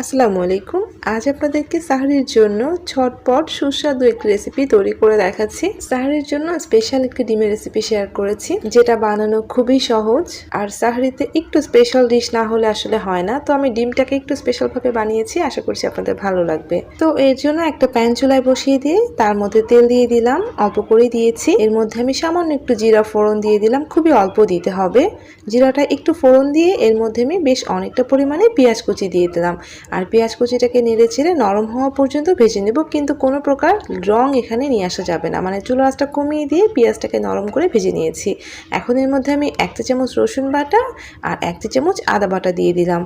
আসসালামু আলাইকুম। আজ আপনাদেরকে সাহারির জন্য ছটপট সুস্বাদু একটি রেসিপি তৈরি করে দেখাচ্ছি। সাহারির জন্য স্পেশাল একটি ডিমের রেসিপি শেয়ার করেছি, যেটা বানানো খুবই সহজ। আর সাহারিতে একটু স্পেশাল ডিশ না হলে আসলে হয় না। তো আমি ডিমটাকে একটু স্পেশাল ভাবে বানিয়েছি, আশা করছি আপনাদের ভালো লাগবে। তো এর জন্য একটা প্যান চুলায় বসিয়ে দিয়ে তার মধ্যে তেল দিয়ে দিলাম, অল্প করে দিয়েছি। এর মধ্যে আমি সামান্য একটু জিরা ফোড়ন দিয়ে দিলাম, খুবই অল্প দিতে হবে। জিরাটা একটু ফোড়ন দিয়ে এর মধ্যে আমি বেশ অনেকটা পরিমাণে পেঁয়াজ কুচি দিয়ে দিলাম। আর পেঁয়াজ কুচিটাকে নেড়ে ছেড়ে নরম হওয়া পর্যন্ত ভেজে নেব, কিন্তু কোনো প্রকার রং এখানে নিয়ে আসা যাবে না। মানে চুলো আঁচটা কমিয়ে দিয়ে পেঁয়াজটাকে নরম করে ভেজে নিয়েছি। এখন এর মধ্যে আমি এক চা চামচ রসুন বাটা আর এক চা চামচ আদা বাটা দিয়ে দিলাম।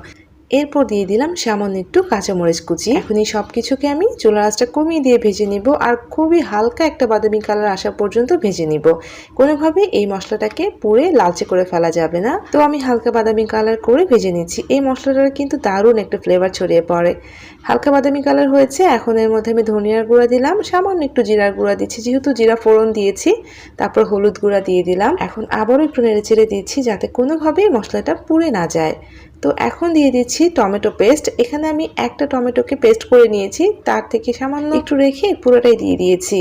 এরপর দিয়ে দিলাম সামান্য একটু কাঁচামরিচ কুচি। এখন এই সব কিছুকে আমি চুলার আঁচটা কমিয়ে দিয়ে ভেজে নিব আর খুবই হালকা একটা বাদামি কালার আসা পর্যন্ত ভেজে নিব। কোনোভাবে এই মশলাটাকে পুড়ে লালচে করে ফেলা যাবে না। তো আমি হালকা বাদামি কালার করে ভেজে নিচ্ছি। এই মশলাটার কিন্তু দারুণ একটা ফ্লেভার ছড়িয়ে পড়ে। হালকা বাদামি কালার হয়েছে, এখন এর মধ্যে আমি ধনিয়ার গুঁড়া দিলাম। সামান্য একটু জিরার গুঁড়া দিচ্ছি, যেহেতু জিরা ফোড়ন দিয়েছি, তারপর হলুদ গুঁড়া দিয়ে দিলাম। এখন আবারও একটু নেড়ে চেড়ে দিচ্ছি যাতে কোনোভাবেই মশলাটা পুড়ে না যায়। তো এখন দিয়ে দিচ্ছি টমেটো পেস্ট। এখানে আমি একটা টমেটোকে পেস্ট করে নিয়েছি। তার থেকে সামান্য একটু রেখে পুরোটাই দিয়ে দিয়েছি।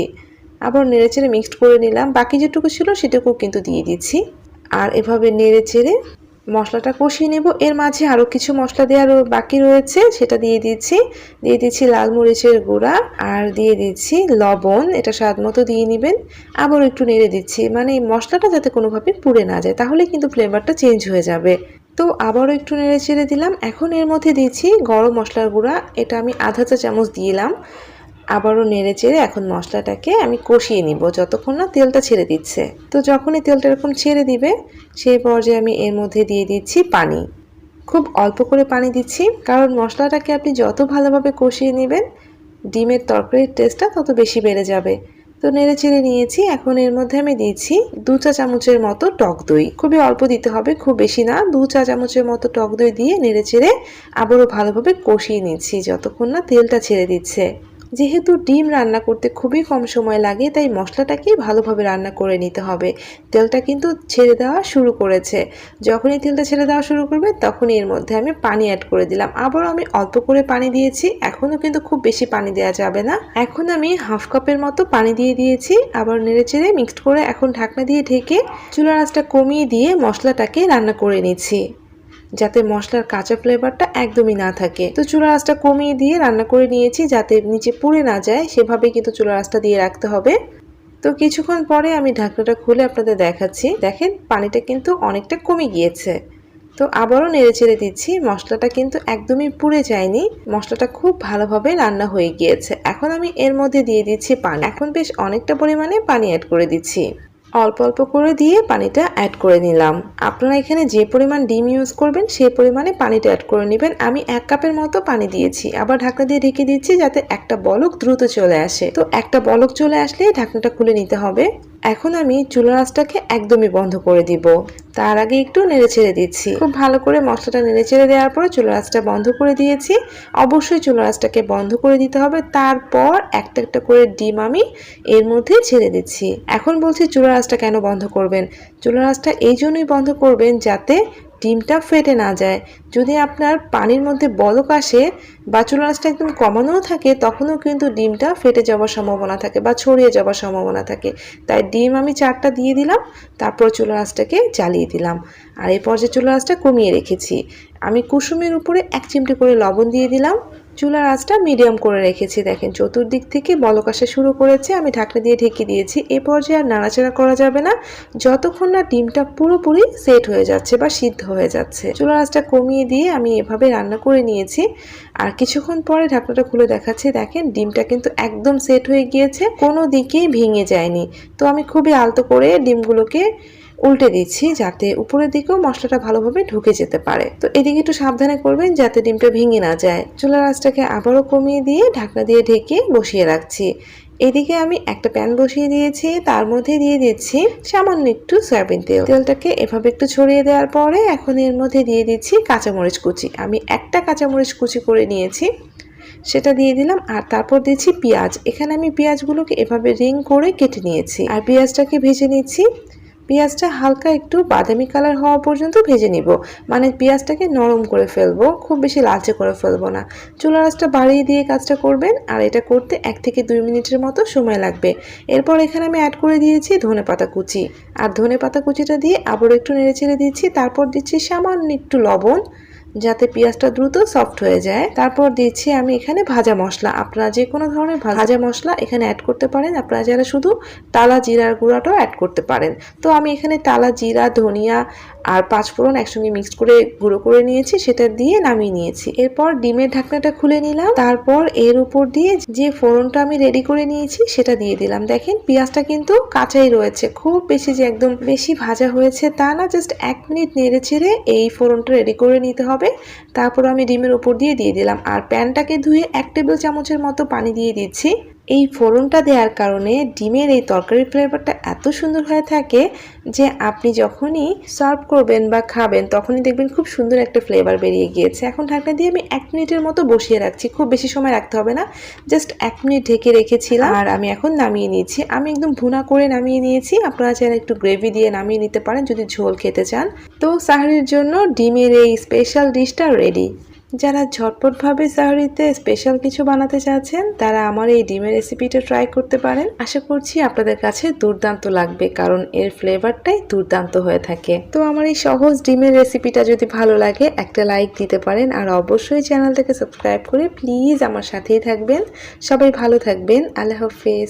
আবার নেড়ে চেড়ে মিক্সড করে নিলাম। বাকি যেটুকু ছিল সেটুকু কিন্তু দিয়ে দিচ্ছি। আর এভাবে নেড়ে চেড়ে মশলাটা কষিয়ে নেব। এর মাঝে আরও কিছু মশলা দেওয়ার বাকি রয়েছে, সেটা দিয়ে দিচ্ছি। দিয়ে দিচ্ছি লাল মরিচের গুঁড়া আর দিয়ে দিচ্ছি লবণ। এটা স্বাদ মতো দিয়ে নেবেন। আবার একটু নেড়ে দিচ্ছি। মানে মশলাটা যাতে কোনোভাবে পুড়ে না যায় তাহলে কিন্তু ফ্লেভারটা চেঞ্জ হয়ে যাবে। তো আবারও একটু নেড়ে চেড়ে দিলাম। এখন এর মধ্যে দিচ্ছি গরম মশলার গুঁড়া। এটা আমি আধা চা চামচ দিলাম আবারও নেড়ে চেড়ে এখন মশলাটাকে আমি কষিয়ে নিব যতক্ষণ না তেলটা ছেড়ে দিচ্ছে। তো যখনই তেলটা এরকম ছেড়ে দিবে, সেই পর্যায়ে আমি এর মধ্যে দিয়ে দিচ্ছি পানি। খুব অল্প করে পানি দিচ্ছি, কারণ মশলাটাকে আপনি যত ভালোভাবে কষিয়ে নেবেন, ডিমের তরকারির টেস্টটা তত বেশি বেড়ে যাবে। তো নেড়ে চেড়ে নিয়েছি। এখন এর মধ্যে আমি দিয়েছি দু চা চামচের মতো টক দই। খুবই অল্প দিতে হবে, খুব বেশি না। দু চা চামচের মতো টক দই দিয়ে নেড়ে চেড়ে আবারও ভালোভাবে কষিয়ে নিচ্ছি, যতক্ষণ না তেলটা ছেড়ে দিচ্ছে। যেহেতু ডিম রান্না করতে খুবই কম সময় লাগে, তাই মশলাটাকেই ভালোভাবে রান্না করে নিতে হবে। তেলটা কিন্তু ছেড়ে দেওয়া শুরু করেছে। যখনই তেলটা ছেড়ে দেওয়া শুরু করবে, তখনই এর মধ্যে আমি পানি অ্যাড করে দিলাম। আবারও আমি অল্প করে পানি দিয়েছি, এখনও কিন্তু খুব বেশি পানি দেওয়া যাবে না। এখন আমি হাফ কাপের মতো পানি দিয়ে দিয়েছি, আবার নেড়ে চেড়ে মিক্সড করে এখন ঢাকনা দিয়ে ঢেকে চুলার আঁচটা কমিয়ে দিয়ে মশলাটাকে রান্না করে নিচ্ছি। যাতে মশলার কাঁচা ফ্লেভারটা একদমই না থাকে। তো চুলার আঁচটা কমিয়ে দিয়ে রান্না করে নিয়েছি যাতে নিচে পুড়ে না যায়, সেভাবে কিন্তু চুলার আঁচটা দিয়ে রাখতে হবে। তো কিছুক্ষণ পরে আমি ঢাকনাটা খুলে আপনাদের দেখাচ্ছি। দেখেন, পানিটা কিন্তু অনেকটা কমে গিয়েছে। তো আবারও নেড়ে চেড়ে দিচ্ছি, মশলাটা কিন্তু একদমই পুড়ে যায়নি। মশলাটা খুব ভালোভাবে রান্না হয়ে গিয়েছে। এখন আমি এর মধ্যে দিয়ে দিচ্ছি পানি। এখন বেশ অনেকটা পরিমাণে পানি অ্যাড করে দিচ্ছি। অল্প অল্প করে দিয়ে পানিটা অ্যাড করে নিলাম। আপনারা এখানে যে পরিমাণ ডিম ইউজ করবেন সেই পরিমাণে পানিটা অ্যাড করে নেবেন। আমি এক কাপের মতো পানি দিয়েছি। আবার ঢাকনা দিয়ে ঢেকে দিচ্ছি যাতে একটা বলক দ্রুত চলে আসে। তো একটা বলক চলে আসলে ঢাকনাটা খুলে নিতে হবে। এখন আমি চুলার আঁচটাকে একদমই বন্ধ করে দিব। তার আগে একটু নেড়ে ছেড়ে দিচ্ছি। খুব ভালো করে মশলাটা নেড়ে ছেড়ে দেওয়ার পরে চুলার আঁচটা বন্ধ করে দিয়েছি। অবশ্যই চুলার আঁচটাকে বন্ধ করে দিতে হবে। তারপর একটা একটা করে ডিম আমি এর মধ্যে ছেড়ে দিচ্ছি। এখন বলছি চুলার আঁচটা কেন বন্ধ করবেন? চুলার আঁচটা এই জন্যই বন্ধ করবেন যাতে ডিমটা ফেটে না যায়। যদি আপনার পানির মধ্যে বলক আসে বা চুলাচটা একদম কমানোও থাকে, তখনও কিন্তু ডিমটা ফেটে যাওয়ার সম্ভাবনা থাকে বা ছড়িয়ে যাওয়ার সম্ভাবনা থাকে। তাই ডিম আমি চারটা দিয়ে দিলাম, তারপর চুলাচটাকে জ্বালিয়ে দিলাম। আর এই পর্যায়ে চুলাচটা কমিয়ে রেখেছি, আমি কুসুমের উপরে এক চিমটি করে লবণ দিয়ে দিলাম। চুলার আঁচটা মিডিয়াম করে রেখেছি। দেখেন, চতুর্দিক থেকে বলক আসা শুরু করেছে। আমি ঢাকনা দিয়ে ঢেকে দিয়েছি। এ পর্যায়ে আর নাড়াচাড়া করা যাবে না। যতক্ষণ না ডিমটা পুরোপুরি সেট হয়ে যাচ্ছে বা সিদ্ধ হয়ে যাচ্ছে। চুলার আঁচটা কমিয়ে দিয়ে আমি এভাবে রান্না করে নিয়েছি। আর কিছুক্ষণ পরে ঢাকনাটা খুলে দেখাচ্ছি। দেখেন, ডিমটা কিন্তু একদম সেট হয়ে গিয়েছে। কোনো দিকেই ভেঙে যায়নি। তো আমি খুবই আলতো করে ডিমগুলোকে উল্টে দিচ্ছি যাতে উপরের দিকেও মশলাটা ভালোভাবে ঢুকে যেতে পারে। তো এদিকে একটু সাবধানে করবেন যাতে ডিমটা ভেঙে না যায়। চুলার আঁচটাকে আবারও কমিয়ে দিয়ে ঢাকনা দিয়ে ঢেকে বসিয়ে রাখছি। এদিকে আমি একটা প্যান বসিয়ে দিয়েছি, তার মধ্যে দিয়ে দিচ্ছি সামান্য একটু সয়াবিন তেল। তেলটাকে এভাবে একটু ছড়িয়ে দেওয়ার পরে এখন এর মধ্যে দিয়ে দিচ্ছি কাঁচামরিচ কুচি। আমি একটা কাঁচামরিচ কুচি করে নিয়েছি, সেটা দিয়ে দিলাম আর তারপর দিচ্ছি পেঁয়াজ। এখানে আমি পেঁয়াজগুলোকে এভাবে রিং করে কেটে নিয়েছি। আর পেঁয়াজটাকে ভেজে নিচ্ছি। পেঁয়াজটা হালকা একটু বাদামি কালার হওয়া পর্যন্ত ভেজে নিব। মানে পেঁয়াজটাকে নরম করে ফেলব, খুব বেশি লালচে করে ফেলব না। চুলা আঁচটা বাড়িয়ে দিয়ে কাজটা করবেন, আর এটা করতে এক থেকে দুই মিনিটের মতো সময় লাগবে। এরপর এখানে আমি অ্যাড করে দিয়েছি ধনে পাতা কুচি। আর ধনে পাতা কুচিটা দিয়ে আবার একটু নেড়ে ছেড়ে দিচ্ছি, তারপর দিচ্ছি সামান্য একটু লবণ। যাতে পেঁয়াজটা দ্রুত সফট হয়ে যায়। তারপর দিচ্ছি আমি এখানে ভাজা মশলা। আপনারা যে কোনো ধরনের ভাজা মশলা এখানে অ্যাড করতে পারেন। আপনারা যারা শুধু তালা জিরার গুঁড়াটাও অ্যাড করতে পারেন। তো আমি এখানে তালা, জিরা, ধনিয়া আর পাঁচফোড়ন একসঙ্গে মিক্সড করে গুঁড়ো করে নিয়েছি, সেটা দিয়ে নামিয়ে নিয়েছি। এরপর ডিমের ঢাকনাটা খুলে নিলাম। তারপর এর উপর দিয়ে যে ফোড়নটা আমি রেডি করে নিয়েছি, সেটা দিয়ে দিলাম। দেখেন, পেঁয়াজটা কিন্তু কাঁচাই রয়েছে। খুব বেশি যে একদম বেশি ভাজা হয়েছে তা না জাস্ট এক মিনিট নেড়ে ছেড়ে এই ফোড়নটা রেডি করে নিতে হবে। তারপর আমি ডিমের উপর দিয়ে দিয়ে দিলাম। আর প্যানটাকে ধুয়ে এক টেবিল চামচের মতো পানি দিয়ে দিচ্ছি। এই ফোড়নটা দেওয়ার কারণে ডিমের এই তরকারির ফ্লেভারটা এত সুন্দর হয়ে থাকে যে আপনি যখনই সার্ভ করবেন বা খাবেন তখনই দেখবেন খুব সুন্দর একটা ফ্লেভার বেরিয়ে গিয়েছে। এখন ঢাকনা দিয়ে আমি এক মিনিটের মতো বসিয়ে রাখছি, খুব বেশি সময় রাখতে হবে না। জাস্ট এক মিনিট ঢেকে রেখেছিলাম। আর আমি এখন নামিয়ে নিয়েছি। আমি একদম ভুনা করে নামিয়ে নিয়েছি। আপনারা চাইলে একটু গ্রেভি দিয়ে নামিয়ে নিতে পারেন যদি ঝোল খেতে চান। তো সাহারির জন্য ডিমের এই স্পেশাল ডিশটা রেডি যারা ঝটপটভাবে সাহরিতে স্পেশাল কিছু বানাতে চাচ্ছেন, তারা আমার এই ডিমের রেসিপিটা ট্রাই করতে পারেন। আশা করছি আপনাদের কাছে দুর্দান্ত লাগবে, কারণ এর ফ্লেভারটাই দুর্দান্ত হয়ে থাকে। তো আমার এই সহজ ডিমের রেসিপিটা যদি ভালো লাগে, একটা লাইক দিতে পারেন, আর অবশ্যই চ্যানেলটাকে সাবস্ক্রাইব করে প্লিজ আমার সাথেই থাকবেন। সবাই ভালো থাকবেন। আল্লাহ হাফেজ।